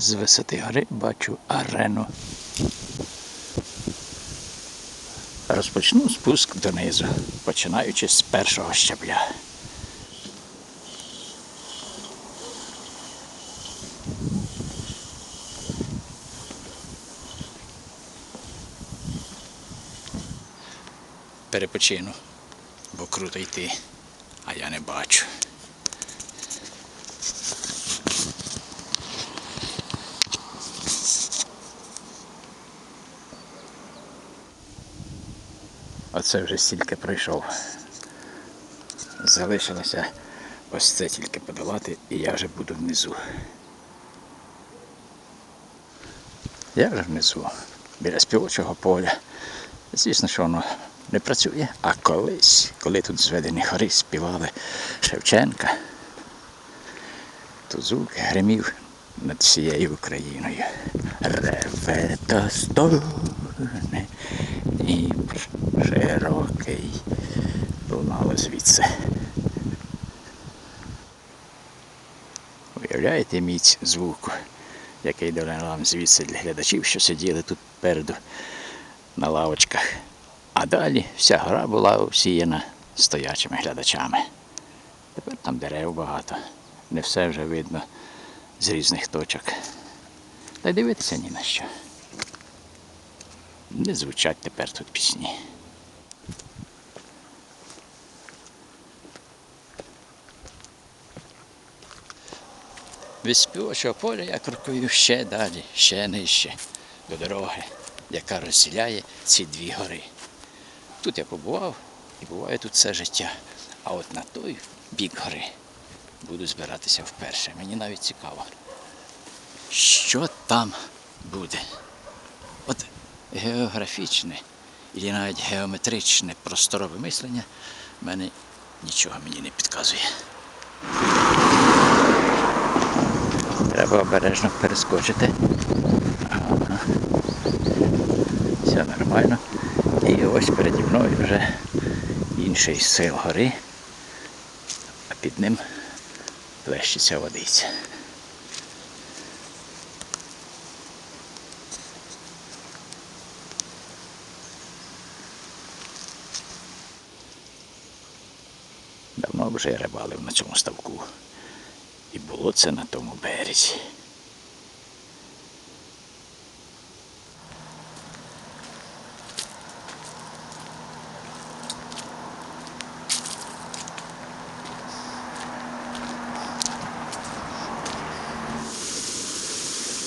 З висоти гори бачу арену. Розпочну спуск донизу, починаючи з першого щабля. Перепочину, бо круто йти, а я не бачу. Оце вже стільки пройшов. Залишилося ось це тільки подолати, і я вже буду внизу. Я вже внизу, біля співочого поля. Звісно, що воно не працює, а колись, коли тут зведені хори співали Шевченка, то звук гримів над всією Україною. Реве стогне, Дніпр широкий. Лунало звідси. Уявляєте міць звуку, який долинав звідси для глядачів, що сиділи тут переду на лавочках. А далі вся гора була усіяна стоячими глядачами. Тепер там дерев багато. Не все вже видно з різних точок. Та й дивитися ні на що. Не звучать тепер тут пісні. Від співочого поля я крокую ще далі, ще нижче, до дороги, яка розділяє ці дві гори. Тут я побував і буваю тут все життя. А от на той бік гори буду збиратися вперше. Мені навіть цікаво, що там буде. Географічне і навіть геометричне просторове мислення мене нічого мені не підказує. Треба обережно перескочити. Ага. Все нормально. І ось переді мною вже інший сил гори, а під ним плещеться водиця. Вже я рибалив на цьому ставку. І було це на тому березі.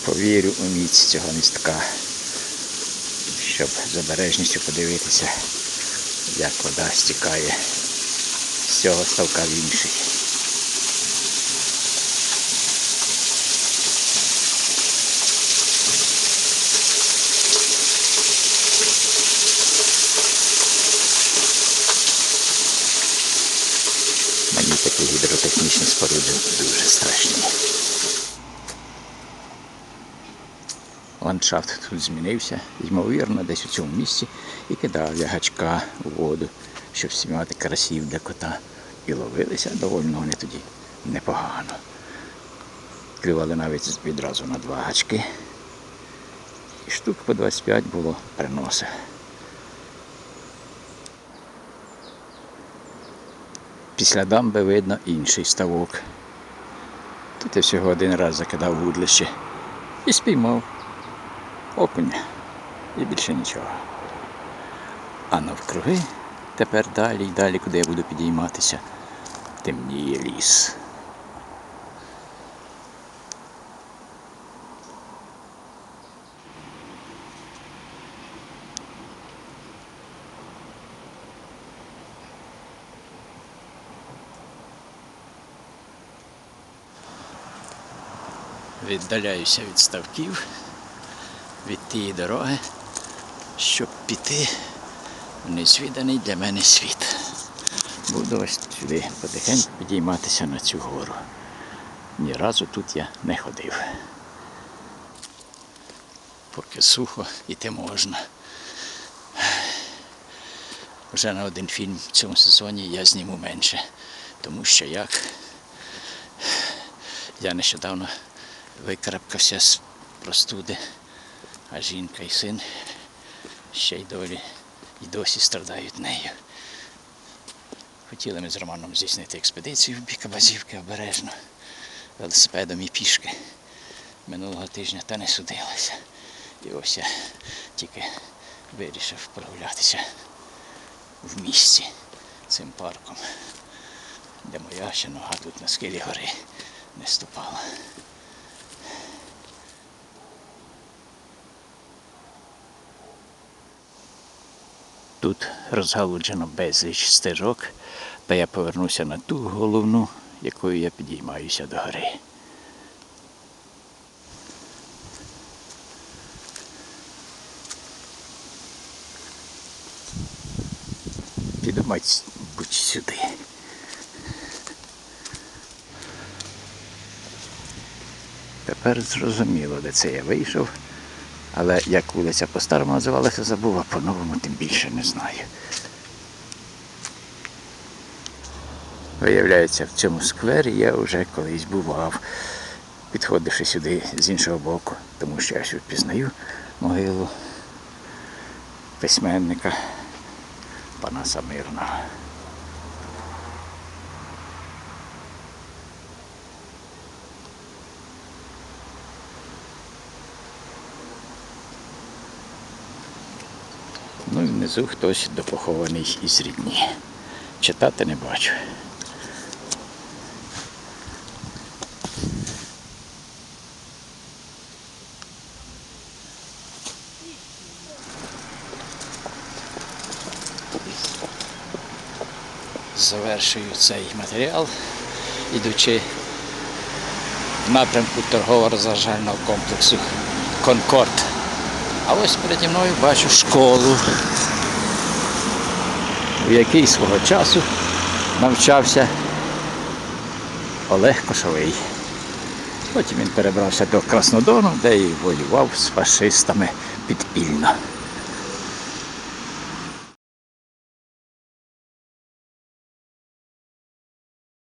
Повірю у міць цього містка, щоб з обережністю подивитися, як вода стікає цього ставка в інший. Мені такі гідротехнічні споруди дуже страшні. Ландшафт тут змінився, ймовірно, десь у цьому місці і кидав я гачка у воду, щоб спіймати карасів для кота. І ловилися доволі вони тоді непогано. Клювали навіть відразу на два гачки. І штук по 25 було приноси. Після дамби видно інший ставок. Тут я всього один раз закидав вудлище і спіймав окуня і більше нічого. А навкруги тепер далі і далі, куди я буду підійматися, темніє ліс. Віддаляюся від ставків, від тієї дороги, щоб піти незвіданий для мене світ. Буду ось сюди потихеньку підійматися на цю гору. Ні разу тут я не ходив. Поки сухо іти можна. Вже на один фільм в цьому сезоні я зніму менше, тому що як я нещодавно викарабкався з простуди, а жінка і син ще й долі і досі страдають нею. Хотіли ми з Романом здійснити експедицію в бік Абазівки обережно, велосипедом і пішки. Минулого тижня та не судилося. І ось я тільки вирішив прогулятися в місті цим парком, де моя ще нога тут на схилі гори не ступала. Тут розгалуджено безліч стежок, та я повернуся на ту головну, якою я підіймаюся до гори. Піду, будь сюди. Тепер зрозуміло, де це я вийшов. Але як вулиця по-старому називалася, забув, а по-новому тим більше не знаю. Виявляється, в цьому сквері я вже колись бував, підходивши сюди з іншого боку, тому що я ще впізнаю могилу письменника Панаса Мирного. Внизу хтось допохований із рідні. Читати не бачу. Завершую цей матеріал, ідучи в напрямку торгово-розважального комплексу Конкорд. А ось переді мною бачу школу, в якій свого часу навчався Олег Кошовий. Потім він перебрався до Краснодону, де і воював з фашистами підпільно.